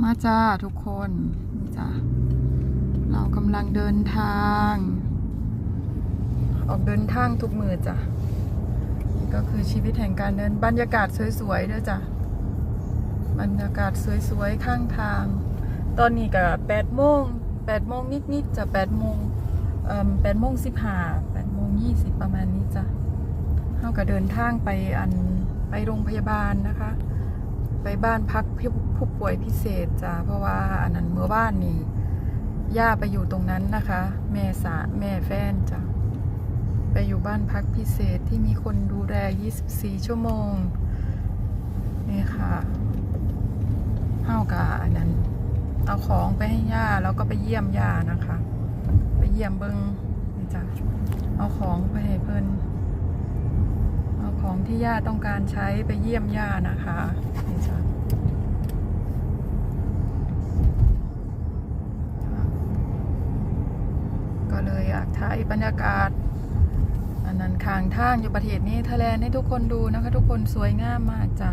มาจ้าทุกคนนี่จ้าเรากำลังเดินทาง ออกเดินทางทุกมือจ้ะนี่ก็คือชีวิตแห่งการเดินบรรยากาศสวยๆด้วยจ้ะบรรยากาศสวยๆข้างทาง ตอนนี้ก็แปดโมงแปดโมงนิดๆจะแปดโมงแปดโมงสิบห้าแปดโมงยี่สิบประมาณนี้จ้ะเราก็เดินทางไปอันไปโรงพยาบาลนะคะ ไปบ้านพักผู้ป่วยพิเศษจ้ะเพราะว่าอันนั้นเมื่อบ้านนี่ย่าไปอยู่ตรงนั้นนะคะ แม่สาแม่แฟนจ้ะไปอยู่บ้านพักพิเศษที่มีคนดูแล 24 ชั่วโมง นี่ค่ะเฮากะอันนั้น เอาของไปให้ย่าแล้วก็ไปเยี่ยมย่านะคะ ไปเยี่ยมเบิงนี่จ้ะเอาของไปให้เพิ่น ของที่ย่าต้องการใช้ไปเยี่ยมย่านะคะนี่จ้ะก็เลยอยากถ่ายบรรยากาศ อันนั้นข้างทางอยู่ประเทศนี้ทะเลนให้ทุกคนดูนะคะ ทุกคนสวยงามมากจ้ะ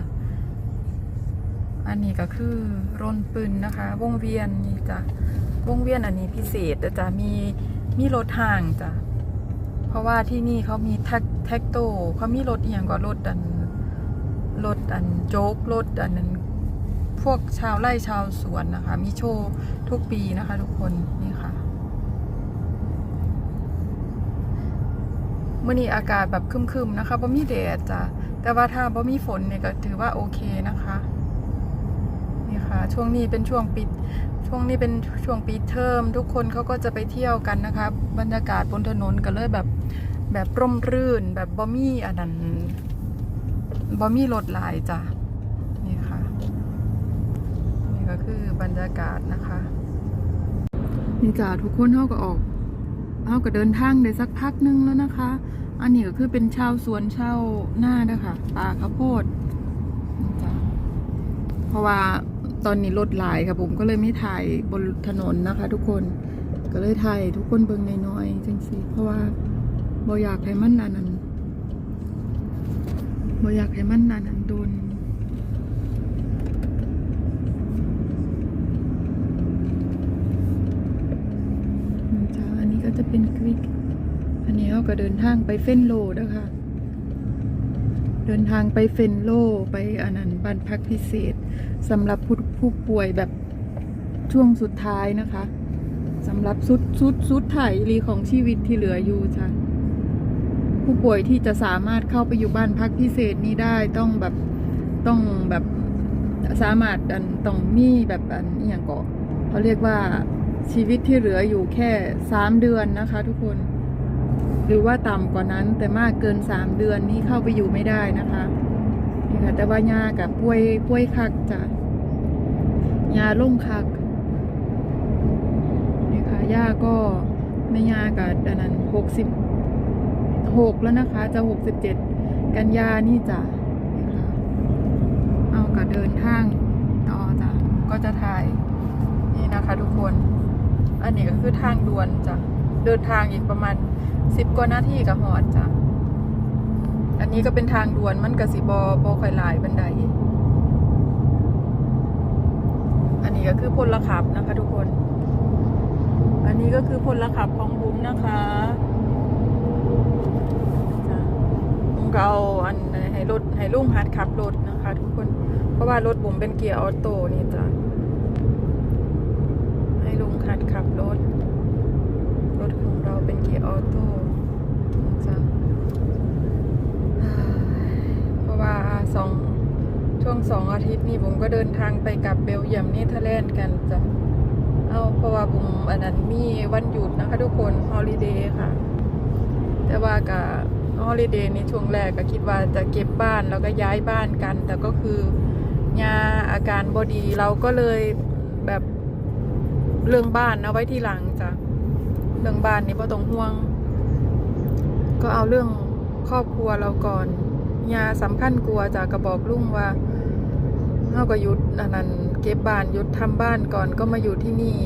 อันนี้ก็คือร่นปืนนะคะ วงเวียนนี่จ้ะ วงเวียนอันนี้พิเศษจ้ะมีมีรถห่างจ้ะ เพราะว่าที่นี่เขามีแท็กแท็กโตเขามีรถเอหย่างก็รถอันรถอันโจ๊กรถอันนั้นพวกชาวไร่ชาวสวนนะคะ มีโชว์ทุกปีนะคะ ทุกคนนี่ค่ะเมื่อนี้อากาศแบบคึมๆนะคะบ่มีแดดจ้ะแต่ว่าถ้าบ่มีฝนเนี่ยก็ถือว่าโอเคนะคะนี่ค่ะ ช่วงนี้เป็นช่วงปิด ช่วงนี้เป็นช่วงปิดเทอม ทุกคนเขาก็จะไปเที่ยวกันนะคะบรรยากาศบนถนนก็เลยแบบแบบร่มรื่น แบบบอมี่อันนั้นบอมี่รถลายจ้ะนี่ค่ะ นี่ก็คือบรรยากาศนะคะนี่จ้ะทุกคนเขาก็ออกเขาก็เดินทางได้สักพักหนึงแล้วนะคะ อันนี้ก็คือเป็นชาวสวนชาวหน้านะคะป่าข้าวโพดเพราะว่า ตอนนี้รถหลายค่ะผมก็เลยไม่ถ่ายบนถนนนะคะ ทุกคนก็เลยถ่ายทุกคนเบิ่งน้อยๆจังสิเพราะว่าบ่อยากให้มันนานนั้นบ่อยากให้มันนานนั้นโดนจ้าอันนี้ก็จะเป็นควิกอันนี้เราก็เดินทางไปเฟนโลนะคะ เดินทางไปเฟนโลไปอันนั้นบ้านพักพิเศษสำหรับผู้ผู้ป่วยแบบช่วงสุดท้ายนะคะสำหรับสุดสุดสุดถ่ายรีของชีวิตที่เหลืออยู่จ้ะผู้ป่วยที่จะสามารถเข้าไปอยู่บ้านพักพิเศษนี้ได้ต้องแบบต้องแบบสามารถอันต้องมีแบบอันอย่างก่อเขาเรียกว่าชีวิตที่เหลืออยู่แค่สามเดือนนะคะ ทุกคน หรือว่าต่ำกว่านั้นแต่มากเกินสามเดือนนี้เข้าไปอยู่ไม่ได้นะคะนี่ค่ะแต่ว่ายากับป่วยป่วยคักจ้ะยาล่งคักนี่ค่ะยาก็ไม่ยากับอันนั้นหกสิบหกแล้วนะคะ จะหกสิบเจ็ดกันยานี่จ้ะนี่ค่ะเอากับเดินทางต่อจ้ะก็จะถ่ายนี่นะคะทุกคน อันนี้ก็คือทางด่วนจ้ะ เดินทางอีกประมาณสิบกว่านาทีกับหอดจ้ะ อันนี้ก็เป็นทางด่วนมันกับสิบอบอค่อยลายบันได อันนี้ก็คือพลขับนะคะทุกคน อันนี้ก็คือพลขับของบุ้มนะคะบุ้มก็เอาอันให้รถให้ลุงหัดขับรถนะคะ ทุกคน เพราะว่ารถบุ้มเป็นเกียร์ออโต้นี่จ้ะ ให้ลุงหัดขับรถ รถของเราเป็นเกียร์ออโต้นะจ๊ะเพราะว่าสองช่วงสองอาทิตย์ นี้ผมก็เดินทางไปกับเบลเยียมเนเธอร์แลนด์กันจ้ะ เอาเพราะว่าผมอันนั้นมีวันหยุดนะคะ ทุกคนฮอลิเดย์ค่ะ แต่ว่ากับฮอลิเดย์ในช่วงแรกก็คิดว่าจะเก็บบ้านแล้วก็ย้ายบ้านกัน แต่ก็คือยาอาการบอดีเราก็เลยแบบเรื่องบ้านเอาไว้ทีหลังจ้ะ เรื่องบ้านนี่พ่ต้องห่วง ก็เอาเรื่องครอบครัวเราก่อนยาสำคัญกลัวจากกระบอกลุ่งว่า เฮาก็หยุดอันนั้นเก็บบ้านหยุดทำบ้านก่อนก็มาอยู่ที่นี่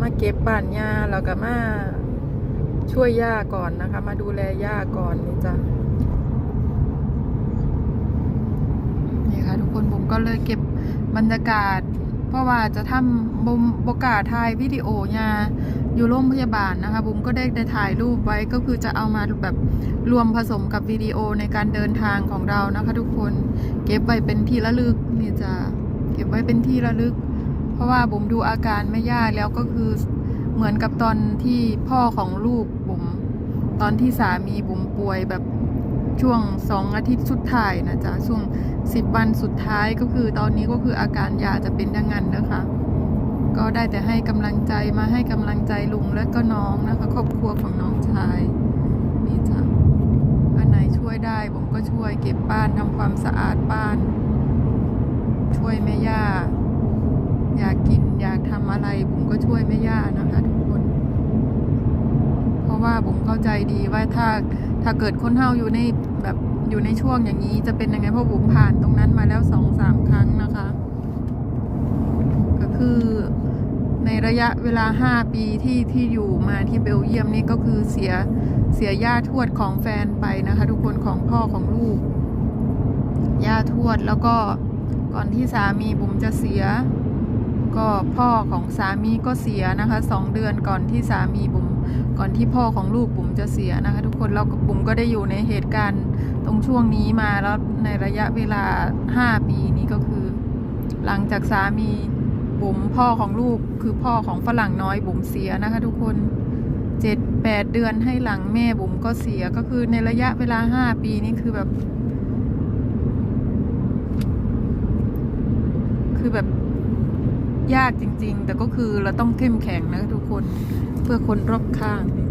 มาเก็บบ้านยาแล้วก็มาช่วยย่าก่อนนะคะ มาดูแลย่าก่อนนี่จ้ะนี่ค่ะทุกคนผมก็เลยเก็บบรรยากาศ ราะว่าจะทำบุมบกาถ่ายวิดีโอยาอยู่โรงพยาบาลนะคะบุมก็ได้ได้ถ่ายรูปไว้ก็คือจะเอามาแบบรวมผสมกับวิดีโอในการเดินทางของเรานะคะ ทุกคนเก็บไว้เป็นที่ระลึกนี่จะเก็บไว้เป็นที่ระลึก เพราะว่าบุมดูอาการไม่ย่าแล้วก็คือเหมือนกับตอนที่พ่อของลูกบุมตอนที่สามีบุมป่วยแบบ ช่วงสองอาทิตย์สุดท้ายนะจ๊ะช่วงสิบวันสุดท้ายก็คือตอนนี้ก็คืออาการยาจะเป็นอยังงั้นนะคะ ก็ได้แต่ให้กำลังใจมาให้กำลังใจลุงและก็น้องนะคะ ครอบครัวของน้องชายนี่จ้ะอันไหนช่วยได้ผมก็ช่วยเก็บบ้านทำความสะอาดบ้าน ช่วยแม่ย่า อยากกินอยากทำอะไรผมก็ช่วยแม่ย่านะคะทุกคน เพราะว่าผมเข้าใจดีว่าถ้าถ้าเกิดคนเฮาอยู่ใน แบบอยู่ในช่วงอย่างนี้จะเป็นยังไงเพราะผมผ่านตรงนั้นมาแล้วสองสามครั้งนะคะ ก็คือในระยะเวลาห้าปีที่ที่อยู่มาที่เบลเยียมนี่ก็คือเสียเสียย่าทวดของแฟนไปนะคะ ทุกคนของพ่อของลูกย่าทวดแล้วก็ก่อนที่สามีบุ๋มจะเสีย ก็พ่อของสามีก็เสียนะคะสองเดือนก่อนที่สามีบุ๋มก่อนที่พ่อของลูกบุ๋มจะเสียนะคะ คนแล้วก็บุ๋มก็ได้อยู่ในเหตุการณ์ตรงช่วงนี้มาแล้วในระยะเวลาห้าปีนี้ก็คือ หลังจากสามีบุ๋มพ่อของลูกคือพ่อของฝรั่งน้อยบุ๋มเสียนะคะ ทุกคนเจ็ดแปดเดือนให้หลังแม่บุ๋มก็เสียก็คือในระยะเวลาห้าปีนี่คือแบบ คือแบบยากจริง ๆ แต่ก็คือเราต้องเข้มแข็งนะทุกคนเพื่อคนรอบข้างนี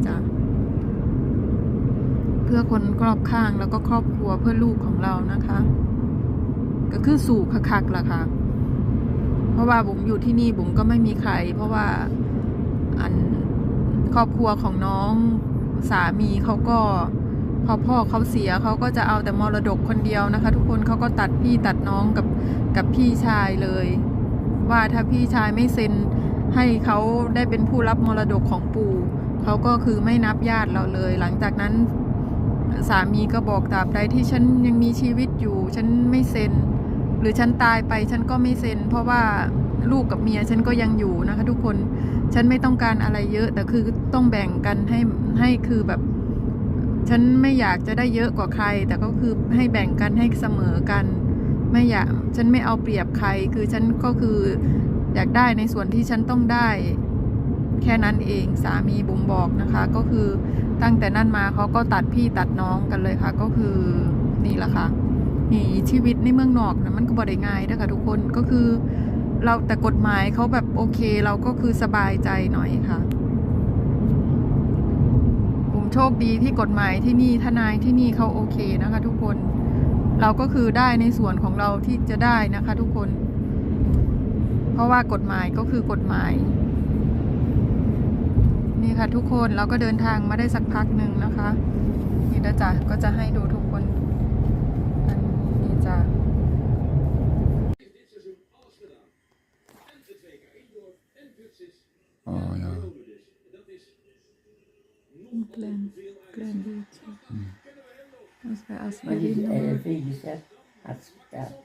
พื่อคนรอบข้างแล้วก็ครอบครัวเพื่อลูกของเรานะคะ ก็คือสู่คักๆล่ะค่ะ เพราะว่าบุ๋มอยู่ที่นี่บุ๋มก็ไม่มีใคร เพราะว่าอันครอบครัวของน้องสามีเขาก็พอพ่อเขาเสียเขาก็จะเอาแต่มรดกคนเดียวนะคะ ทุกคนเขาก็ตัดพี่ตัดน้องกับกับพี่ชายเลย ว่าถ้าพี่ชายไม่เซ็นให้เขาได้เป็นผู้รับมรดกของปู่เขาก็คือไม่นับญาติเราเลย หลังจากนั้น สามีก็บอกตราบใดที่ฉันยังมีชีวิตอยู่ ฉันไม่เซ็น หรือฉันตายไปฉันก็ไม่เซ็น เพราะว่าลูกกับเมียฉันก็ยังอยู่นะคะ ทุกคนฉันไม่ต้องการอะไรเยอะ แต่คือต้องแบ่งกันให้ให้คือแบบ ฉันไม่อยากจะได้เยอะกว่าใคร แต่ก็คือให้แบ่งกันให้เสมอกัน ไม่อยากฉันไม่เอาเปรียบใคร คือฉันก็คืออยากได้ในส่วนที่ฉันต้องได้ แค่นั้นเองสามีบุ๋มบอกนะคะ ก็คือตั้งแต่นั้นมาเขาก็ตัดพี่ตัดน้องกันเลยค่ะ ก็คือนี่แหละค่ะนี่ชีวิตในเมืองนอกนะมันก็บ่ได้ง่ายนะคะทุกคนก็คือเราแต่กฎหมายเขาแบบโอเคเราก็คือสบายใจหน่อยค่ะผมโชคดีที่กฎหมายที่นี่ทนายที่นี่เขาโอเคนะคะ ทุกคนเราก็คือได้ในส่วนของเราที่จะได้นะคะ ทุกคน เพราะว่ากฎหมายก็คือกฎหมาย นี่ค่ะทุกคนเราก็เดินทางมาได้สักพักหนึ่งนะคะ นี่นะจ๊ะก็จะให้ดูทุกคนอันนี้จ้ะ Oh ja. Klein, klein beetje. Als wij, als wij Maar die hier uh,